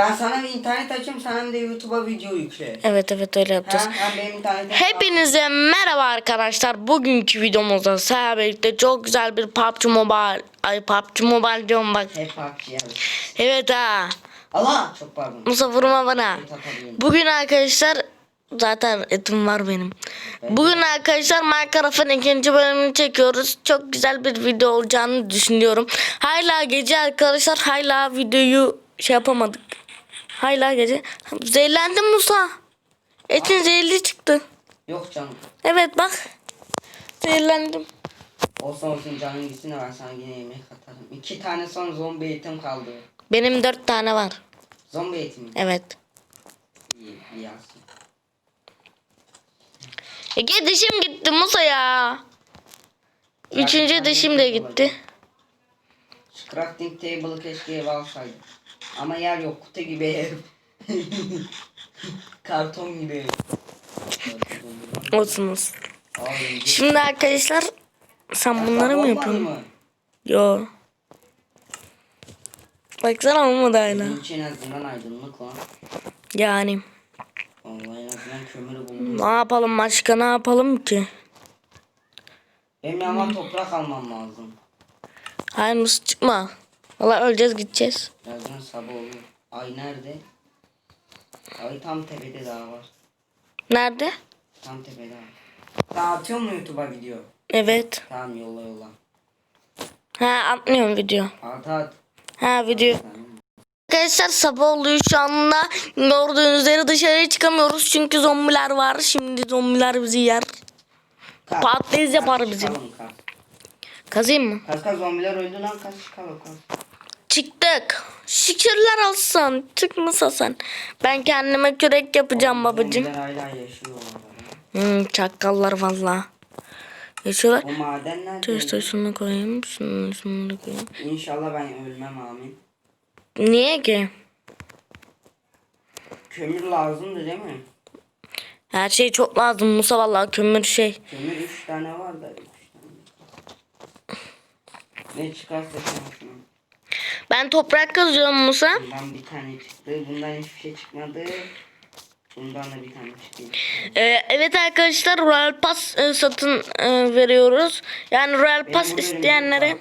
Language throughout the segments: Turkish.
Ben sana bir internet açayım sen de YouTube'a video yükle. Evet evet öyle yapacağız. Ha, ben benim internetim Hepinize merhaba arkadaşlar. Bugünkü videomuzda sizlerle birlikte çok güzel bir PUBG Mobile, ay PUBG Mobile diyorum bak. Hep PUBG. Evet ha. Allah çok pardon. Musa vurma bana. Bugün arkadaşlar zaten etim var benim. Bugün arkadaşlar Minecraft'ın ikinci bölümünü çekiyoruz. Çok güzel bir video olacağını düşünüyorum. Hala gece arkadaşlar hala videoyu şey yapamadık. Hala gece. Zehirlendim Musa. Etin zehirli çıktı. Yok canım. Evet bak. Zehirlendim. Olsun olsun canın gitsin de ben sana yine yemek atarım. İki tane son zombi eğitim kaldı. Benim dört tane var. Zombi eğitimi. Evet. İyi, iyi yazsın. İki dişim gitti Musa ya. Üçüncü dişim de gitti. Şu crafting table'ı keşke eve alsaydım. Ama yer yok kutu gibi ev. Karton gibi ev. Olsun olsun. Şimdi arkadaşlar sen bunları mı yapıyorsun? mı? Yo. Baksana olmadı hala. İçin azından aydınlık lan. Yani. Vallahi en azından kömürü buldum. Ne yapalım başka ne yapalım ki? Benim ama toprak almam lazım. Hayır çıkma. Valla öleceğiz gideceğiz. Birazdan sabah olur. Ay nerede? Ay tam tepede daha var. Nerede? Tam tepede var. Daha atıyor mu YouTube'a video? Evet. Tamam yolla yolla. Ha atmıyorum video. At at. Ha video. Tamam. Arkadaşlar sabah oluyor şu anda. Gördüğünüz üzere dışarıya çıkamıyoruz çünkü zombiler var. Şimdi zombiler bizi yer. Kalk. Patlayız yapar kalk. Kazayım mı? Kaç kaç zombiler öldü lan kaç çıkalım kaç. Çıktık. Şükürler olsun. Çıkmışsa sen. Ben kendime kürek yapacağım babacığım. Zombiler hala yaşıyor orada. Hmm, çakallar valla. Yaşıyorlar. O maden nerede? Şunu koyayım. Şunu, şunu da koyayım. İnşallah ben ölmem amin. Niye ki? Kömür lazımdı değil mi? Her şey çok lazım Musa valla kömür şey. Kömür 3 tane var da 3 tane. Ne çıkarsa şansım. Ben toprak kazıyorum Musa. Bundan bir tane çıktı. Bundan hiçbir şey çıkmadı. Bundan da bir tane çıktı. Ee, evet arkadaşlar Royal Pass e, satın e, veriyoruz. Yani Royal Benim Pass isteyenlere.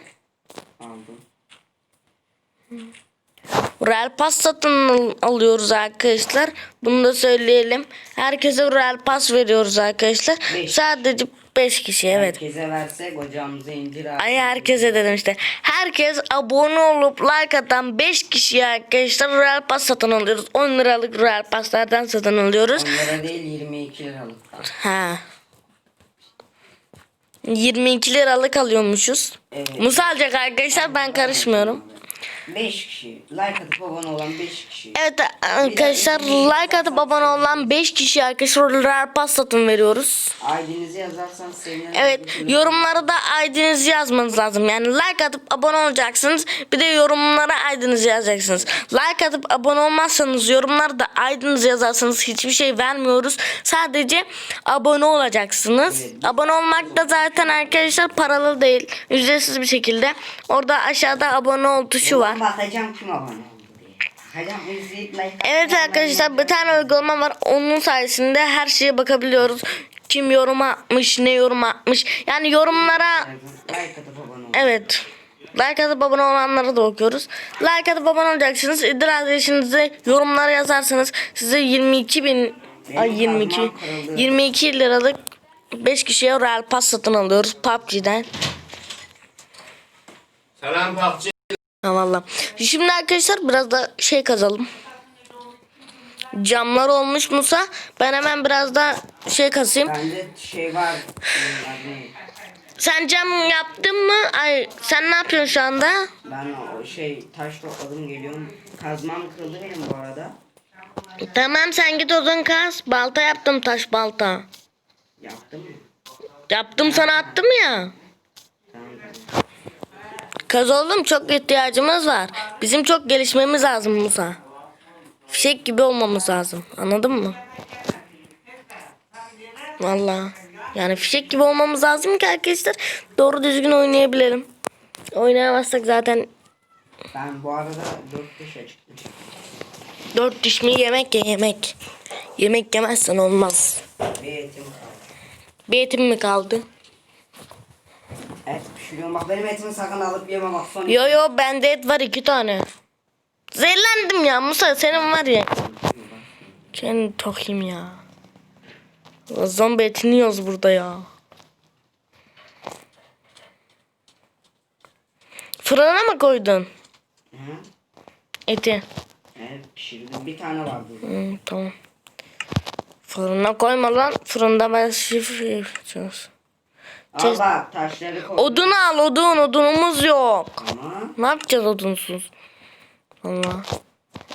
Aldım. Royal Pass satın al- alıyoruz arkadaşlar. Bunu da söyleyelim. Herkese Royal Pass veriyoruz arkadaşlar. Beş. Sadece 5 kişi evet. Herkese versek hocamıza incir ağacı. Ay herkese dedim işte. Herkes abone olup like atan 5 kişiye arkadaşlar Royal Pass satın alıyoruz. 10 liralık Royal Pass'lardan satın alıyoruz. Onlara değil 22 liralık. Ha. 22 liralık alıyormuşuz. Evet. Musa alacak arkadaşlar ben karışmıyorum. 5 kişi. Like atıp abone olan 5 kişi. Evet arkadaşlar like atıp abone olan 5 kişi arkadaşlar Royal Pass satın veriyoruz. ID'nizi yazarsan sevinirim. Evet yorumlara da ID'nizi yazmanız lazım. Yani like atıp abone olacaksınız. Bir de yorumlara ID'nizi yazacaksınız. Like atıp abone olmazsanız yorumlara da ID'nizi yazarsanız hiçbir şey vermiyoruz. Sadece abone olacaksınız. Evet. Abone olmak da zaten arkadaşlar paralı değil. Ücretsiz bir şekilde. Orada aşağıda abone ol tuşu var. Bakacağım kim abone oldu diye. Bakacağım izleyip like Evet arkadaşlar bir tane uygulama var. Onun sayesinde her şeye bakabiliyoruz. Kim yorum atmış, ne yorum atmış. Yani yorumlara Like atıp abone ol. evet. Like atıp abone olanlara da okuyoruz. Like atıp abone olacaksınız. İdil adresinizi yorumlara yazarsanız size 22 bin ay 22 kazmam kırıldı. 22 liralık 5 kişiye Royal Pass satın alıyoruz PUBG'den. Selam PUBG. Ha valla. Şimdi arkadaşlar biraz da şey kazalım. Camlar olmuş Musa. Ben hemen biraz da şey kazayım. Bende şey var. Yani Sen cam yaptın mı? Ay sen ne yapıyorsun şu anda? ben o şey taş topladım geliyorum. Kazmam kırıldı benim bu arada. Tamam sen git odun kaz. Balta yaptım taş balta. Yaptım mı? Yaptım sana attım ya. Kaz oğlum çok ihtiyacımız var. Bizim çok gelişmemiz lazım Musa. Fişek gibi olmamız lazım. Anladın mı? Vallahi. Yani fişek gibi olmamız lazım ki arkadaşlar doğru düzgün oynayabilelim. Oynayamazsak zaten Ben bu arada 4 5 açıkmış. Dört diş mi yemek ye yemek. Yemek yemezsen olmaz. Bir etim kaldı. Bir etim mi kaldı? Et pişiriyorum. Bak benim etimi sakın alıp yeme bak. Son Yo yo bende et var iki tane. Zehirlendim ya Musa senin var ya. Seni tokayım ya. Zombi etini yiyoruz burada ya. Fırına mı koydun Hı? eti? Evet pişirdim. Bir tane var burada. Hı, tamam. Fırına koyma lan. Fırında ben şif yapacağız. Al bak taşları koy. Odun al odun. Odunumuz yok. Ama Ne yapacağız odunsuz? Allah.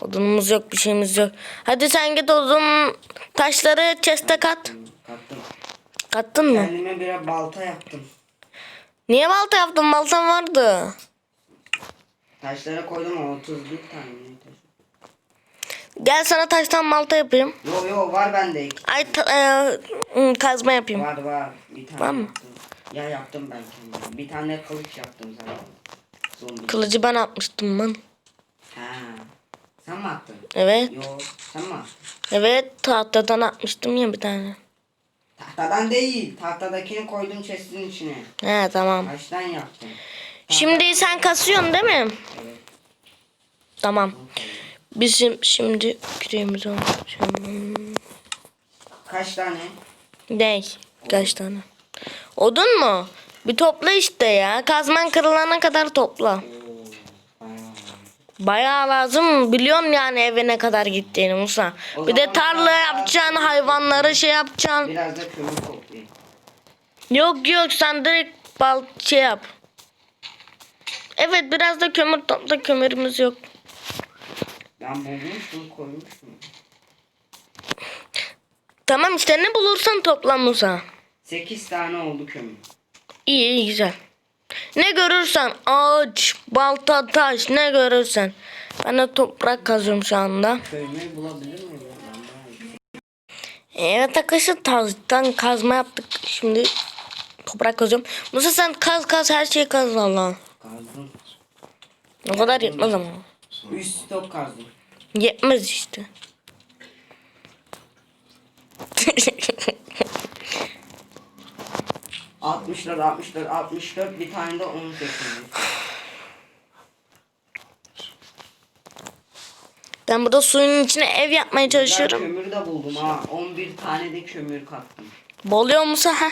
Odunumuz yok bir şeyimiz yok. Hadi sen git odun taşları chest'e kat. kattım. Kattın mı? Kendime bir balta yaptım. Niye balta yaptın? Baltan vardı. Taşlara koydum ama 31 tane. Gel sana taştan balta yapayım. Yo yo var bende. Ay ta- e, kazma yapayım. Var var. Bir tane Var mı? yaptım. Ya yaptım ben kendim. Bir tane kılıç yaptım zaten. Zombi. Kılıcı ben atmıştım ben. Ha. Sen mi attın? Evet. Yo sen mi attın? Evet tahtadan atmıştım ya bir tane. Tahtadan değil. Tahtadakini koydum chest'in içine. He tamam. Taştan yaptım. Şimdi sen kasıyorsun değil mi? Evet. Tamam. Bizim şimdi küreğimizi alacağım. Kaç tane? Ne? Kaç tane? Odun mu? Bir topla işte ya. Kazman kırılana kadar topla. Bayağı. Lazım. Biliyorsun yani evine kadar gittiğini Musa. O Bir de tarla yapacaksın, hayvanları şey yapacaksın. Biraz da kömür toplayayım. Yok yok sen direkt bal şey yap. Evet biraz da kömür topla kömürümüz yok. Ben bulmuşum koymuşum. Tamam işte ne bulursan topla Musa. 8 tane oldu kömür. İyi iyi güzel. Ne görürsen ağaç, balta, taş ne görürsen. Ben de toprak kazıyorum şu anda. Kömür bulabilir miyim? Evet arkadaşlar taştan kazma yaptık. Şimdi toprak kazıyorum. Musa sen kaz kaz her şeyi kaz valla. Kazdım. O kadar yetmez ama. 3 stok kazdım. Yetmez işte. Altmışlar, 64, 64 bir tane de 18. ben burada suyun içine ev yapmaya Ben çalışıyorum. kömür de buldum ha. 11 tane de kömür kattım. Boluyor Musa ha?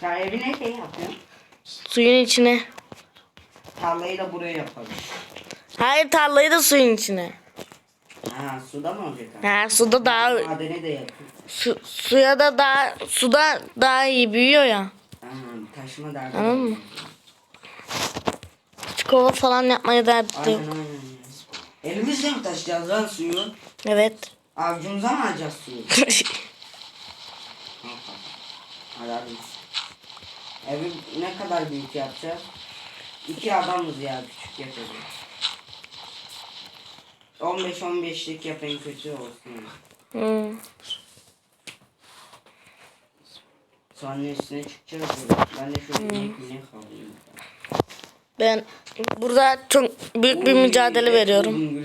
Sen evine şey yapıyorsun. Suyun içine. Tarlayı da buraya yapalım. Hayır tarlayı da suyun içine. Ha suda mı olacak? ha? Ha, suda daha Madene de su, suya da daha suda daha iyi büyüyor ya. Tamam taşıma derdi. Anladın mı? Çikolata falan yapmaya da Aynen aynen. ya. Elimizle mi taşıyacağız lan suyu? Evet. Avucumuza mı alacağız suyu? Hadi. Evi ne kadar büyük yapacağız? İki adamız ya küçük yapacağız. 15-15'lik yapayım kötü olsun. Hmm. Sonra üstüne çıkacağız. Ben de şöyle inek minek alayım. Ben burada çok büyük bir mücadele veriyorum.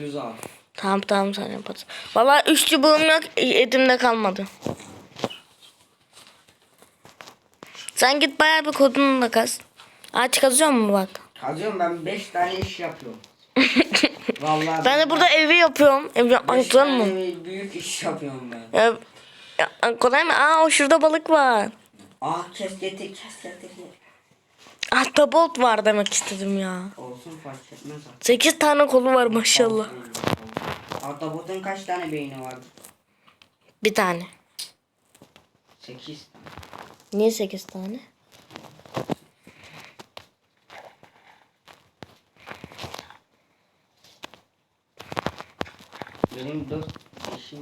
Tamam tamam sen yaparsın. Valla üç çubuğum yok elimde kalmadı. Sen git bayağı bir kodunu da kaz. Ağaç kazıyor mu bak? Kazıyorum ben 5 tane iş yapıyorum. Vallahi Ben de burada evi yapıyorum. Ev yapmak tane mu? büyük iş yapıyorum ben. Ya, ya, kolay mı? Aa o şurada balık var. Aa kes getir kes getir. Ahtapot var demek istedim ya. Olsun fark etmez artık. 8 tane kolu var maşallah. Ahtapotun kaç tane beyni vardı? Bir tane. 8 tane. Niye 8 tane? Benim 4 dişim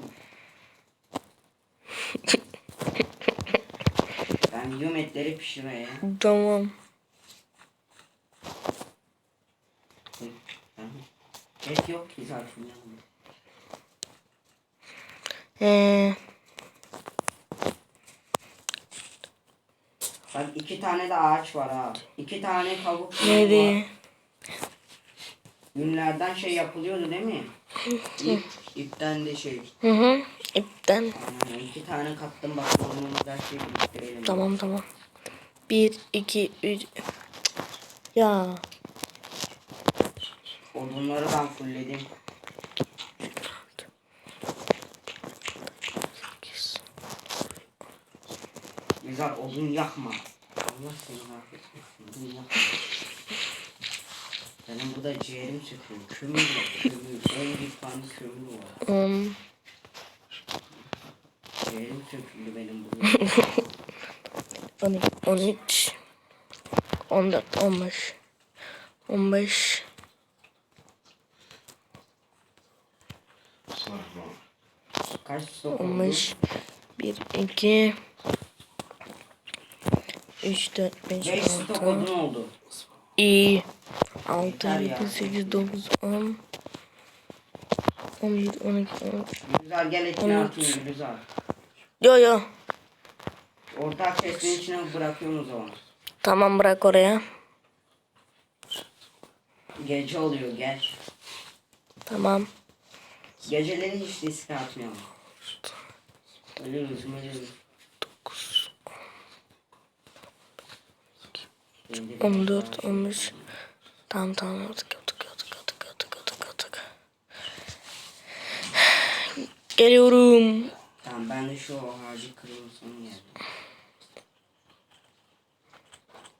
ben gidiyorum etleri pişirmeye. Tamam. Et yok ki zaten yanımda. Ee, Bak iki tane de ağaç var ha. İki tane kabuk neydi? Günlerden şey yapılıyordu değil mi? İlk İpten de şey. Hı hı. İpten. Aynen, iki tane kattım bak burnumuz her şeyi biriktirelim. Tamam tamam. Bir, iki, üç. Ya. Odunları ben fullledim. Güzel odun yakma. Allah seni affetmesin. Odun yakma. Benim burada ciğerim çıkıyor. Kömür var. Kömür. En büyük tane kömür var. Um, Ciğerim söküldü benim burada. 12, 13, 14, 15, 15, Kaç? 15, 1, 2, 3, 4, 5, 5 stok 6, odun oldu. İyi. 6, Yeter ya. 7, 8, 9, 10, 11, 12, 13. Güzel gel etini atayım güzel. Yo yo. Ortak chest'in içine bırakıyorum o zaman. Tamam bırak oraya. Gece oluyor gel. Tamam. Geceleri hiç riske atmayalım. Ölürüz ölürüz. 14, 15. Tamam tamam artık yaptık yaptık yaptık yaptık yaptık yaptık. Geliyorum. Tamam ben de şu ağacı kırayım sonra geldim.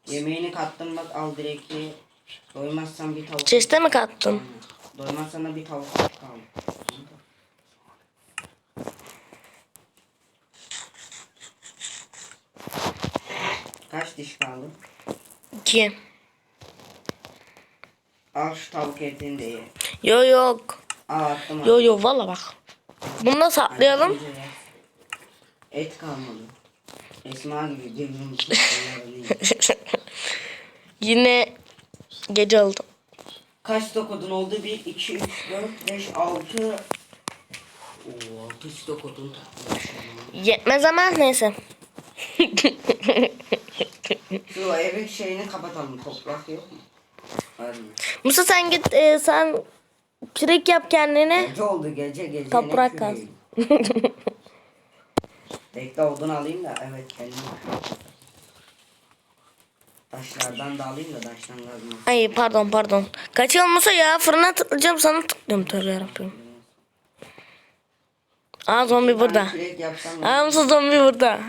Yemeğini kattım bak al direkt ye. Doymazsan bir tavuk. Chest'e mi kattın? Doymazsan da bir tavuk kaldı. Kaç diş kaldı? 2. Al şu tavuk etini de ye. Yo yok. Al attım. Yo yo valla bak. Bunu da saklayalım. Et kalmadı. Esma gibi birbirimizi Yine gece oldu. Kaç stok odun oldu? 1, 2, 3, 4, 5, 6. Oo, 6 stok odun tutmuş. Yetmez ama neyse. Şu evin şeyini kapatalım. Toprak yok mu? Musa sen git e, sen kürek yap kendine. Gece oldu gece gece. Toprak kaz. Bekle odun alayım da evet kendim. Taşlardan da alayım da taştan kazma. Ay pardon pardon. Kaçıyor Musa ya fırına tıklayacağım sana tıklıyorum tövbe yarabbim. Aa zombi burada. Aa Musa zombi burada.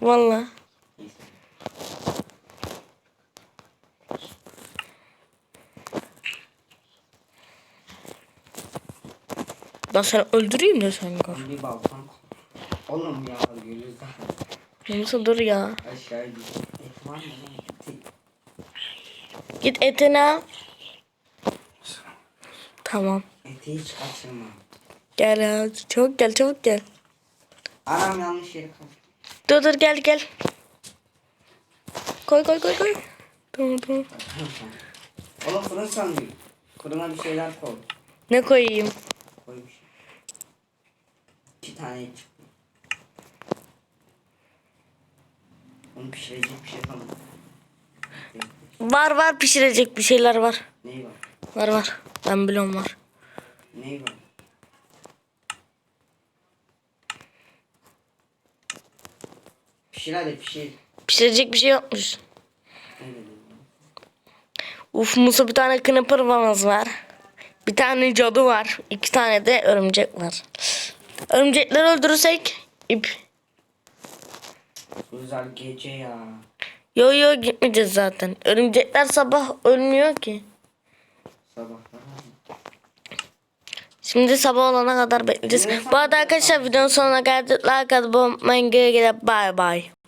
Valla. Ben seni öldüreyim de sen gör. bir balkon. Oğlum ya gülüz. Musa dur ya. Aşağı gidiyor. Et var mı? lan? Git etini al. Tamam. Eti hiç kaçırma. Gel. Çabuk gel çabuk gel. Anam yanlış yere kaçtı. Dur dur gel gel. Koy koy koy koy. Tamam tamam. Oğlum fırın sanıyor. Fırına bir şeyler koy. Ne koyayım? Koymuş. İki tane çıktı. Onu pişirecek bir şey yapalım. Var var pişirecek bir şeyler var. Ney var? Var var. Ben biliyorum var. Ney var? Pişir hadi pişir. Pişirecek bir şey yokmuş. Uf Musa bir tane vamız var. Bir tane cadı var. iki tane de örümcek var. Örümcekleri öldürürsek ip. Güzel gece ya. Yo yo gitmeyeceğiz zaten. Örümcekler sabah ölmüyor ki. Sabahlar. Şimdi sabah olana kadar bekleyeceğiz. Bu arada arkadaşlar videonun sonuna geldik. Like atıp unutmayın. Güle güle. Bye bye.